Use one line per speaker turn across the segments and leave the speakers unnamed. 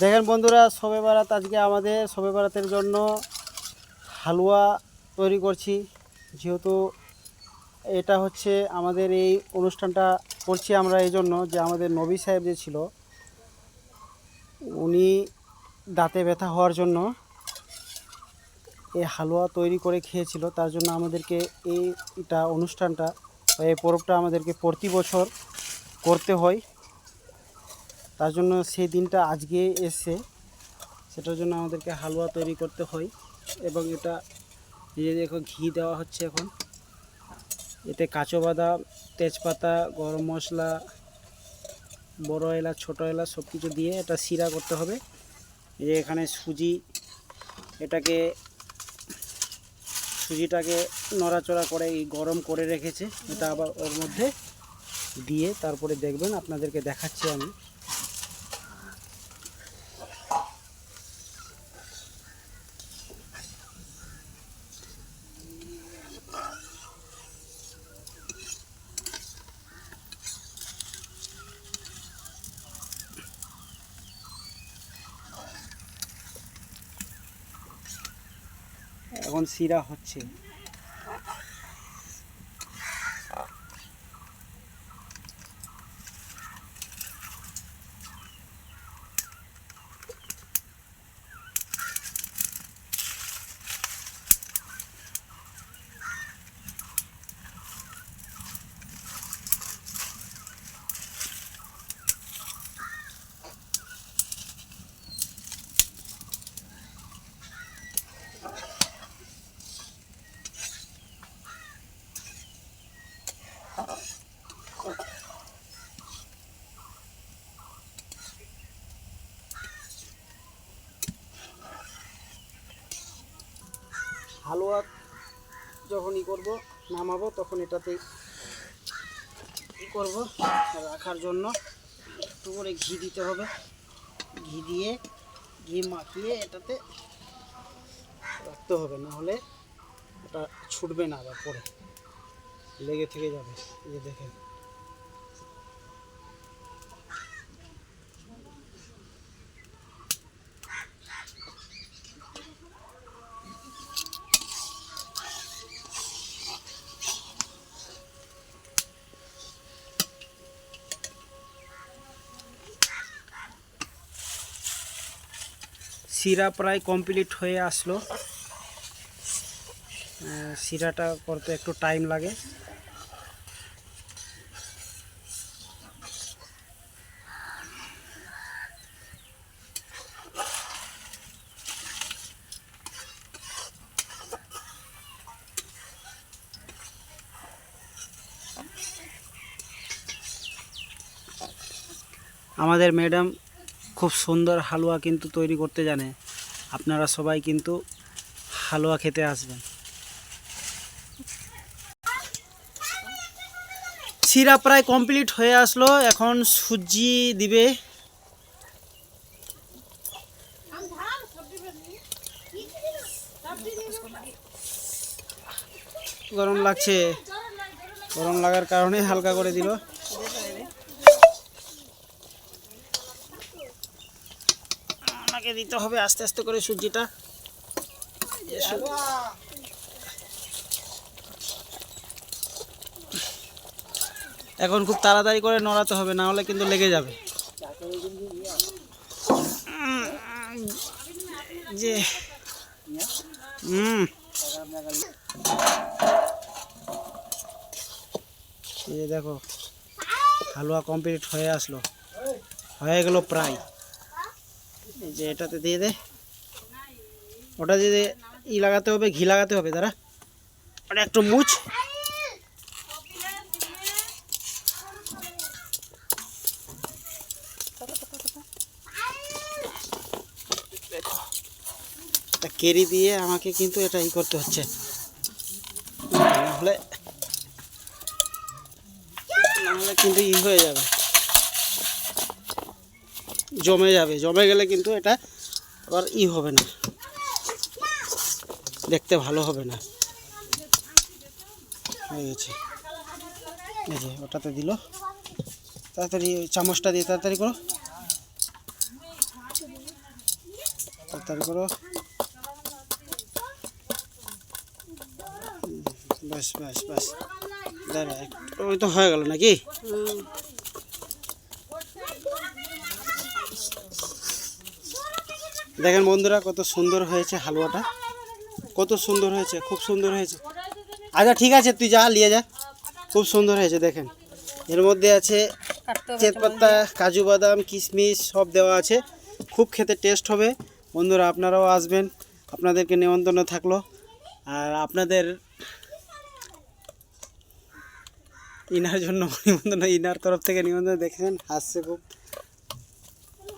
দেখেন বন্ধুরা সবে বারাত আজকে আমাদের সবে বারাতের জন্য হালুয়া তৈরি করছি। যেহেতু এটা হচ্ছে আমাদের এই অনুষ্ঠানটা করছি আমরা এই জন্য যে আমাদের নবী সাহেব যে ছিল, উনি দাঁতে ব্যথা হওয়ার জন্য এই হালুয়া তৈরি করে খেয়েছিল। তার জন্য আমাদেরকে এইটা অনুষ্ঠানটা, এই পরবটা আমাদেরকে প্রতি বছর করতে হয়। তার জন্য সেই দিনটা আজকে এসছে। সেটার জন্য আমাদেরকে হালুয়া তৈরি করতে হয় এবং এটা যে দেখো ঘি দেওয়া হচ্ছে এখন। এতে কাঁচো বাদাম, তেজপাতা, গরম মশলা, বড় এলাচ, ছোটো এলাচ সব কিছু দিয়ে এটা শিরা করতে হবে। যে এখানে সুজি, এটাকে সুজিটাকে নড়াচড়া করে এই গরম করে রেখেছে। এটা আবার ওর মধ্যে দিয়ে তারপরে দেখবেন, আপনাদেরকে দেখাচ্ছি আমি। এখন শিরা হচ্ছে। হালুয়া যখন ই করব, নামাবো, তখন এটাতে করব রাখার জন্য। একটু করে ঘি দিতে হবে। ঘি দিয়ে, ঘি মাখিয়ে এটাতে রাখতে হবে। না হলে ওটা ছুটবে না আবার পরে। লেগে থেকে যাবে। এই দেখেন। শিরা প্রায় কমপ্লিট হয়ে আসলো। শিরাটা করতে একটু টাইম লাগে। আমাদের ম্যাডাম খুব সুন্দর হালুয়া কিন্তু তৈরি করতে জানে। আপনারা সবাই কিন্তু হালুয়া খেতে আসবেন। শিরা প্রায় কমপ্লিট হয়ে আসলো, এখন সুজি দিবে। গরম লাগছে। গরম লাগার কারণে হালকা করে দিল। আমাকে দিতে হবে আস্তে আস্তে করে সুজিটা। এখন খুব তাড়াতাড়ি করে নড়াতে হবে, না হলে কিন্তু লেগে যাবে। যে দেখো, হালুয়া কমপ্লিট হয়ে আসলো। হয়ে গেল প্রায়। এই যে এটাতে দিয়ে দে। ওটা দিয়ে ই লাগাতে হবে, ঘি লাগাতে হবে, দাঁড়া। ওটা একটু একটা কেরি দিয়ে আমাকে কিন্তু এটা ই করতে হচ্ছে। নাহলে নাহলে কিন্তু ই হয়ে যাবে। জমে যাবে। জমে গেলে কিন্তু এটা আবার ই হবে না। দেখতে ভালো হবে না। হয়ে গেছে। এই যে ওটাতে দিল। তাড়াতাড়ি ওই চামচটা দিয়ে তাড়াতাড়ি করো। তাড়াতাড়ি করো। বাস বাস বাস দাঁড়া ওই তো হয়ে গেল নাকি? দেখেন বন্ধুরা কত সুন্দর হয়েছে হালুয়াটা। কত সুন্দর হয়েছে খুব সুন্দর হয়েছে। আচ্ছা ঠিক আছে তুই যা নিয়ে যা। খুব সুন্দর হয়েছে দেখেন। এর মধ্যে আছে তেজপাতা কাজু বাদাম কিশমিশ সব দেওয়া আছে। খুব খেতে টেস্ট হবে। বন্ধুরা আপনারাও আসবেন। আপনাদেরকে নিমন্ত্রণ থাকল। আর আপনাদের ইনার জন্য নিমন্ত্রণ ইনার তরফ থেকে নিমন্ত্রণ দেখেছেন? হাসছে খুব।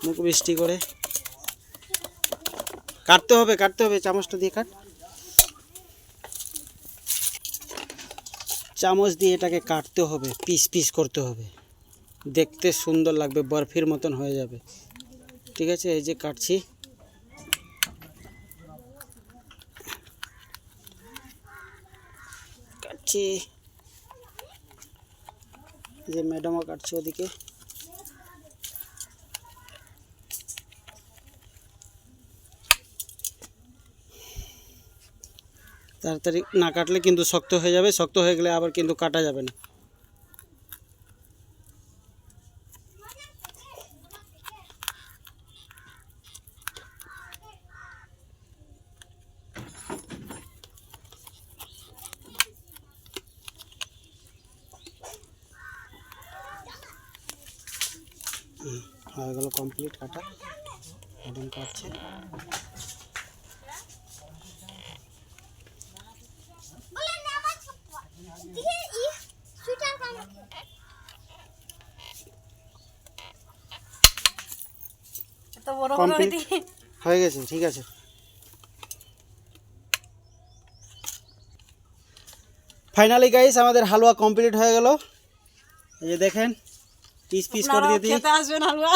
মুখ মিষ্টি করে। কাটতে হবে কাটতে হবে, চামচটা দিয়ে কাট। চামচ দিয়ে এটাকে কাটতে হবে, পিস পিস করতে হবে। দেখতে সুন্দর লাগবে, বরফির মতন হয়ে যাবে। ঠিক আছে, এই যে কাটছি। কাটছি। যে ম্যাডামও কাটছে ওদিকে। তাড়াতাড়ি না কাটলে কিন্তু শক্ত হয়ে যাবে, শক্ত হয়ে গেলে আবার কিন্তু কাটা যাবে না। হয়ে গেল কমপ্লিট কাটা। কাটছে। কমপ্লিট হয়ে গেছে ঠিক আছে। ফাইনালি গাইস আমাদের হালুয়া কমপ্লিট হয়ে গেল। এই যে দেখেন পিস পিস করে দিয়ে দিই।
আসবেন হালুয়া।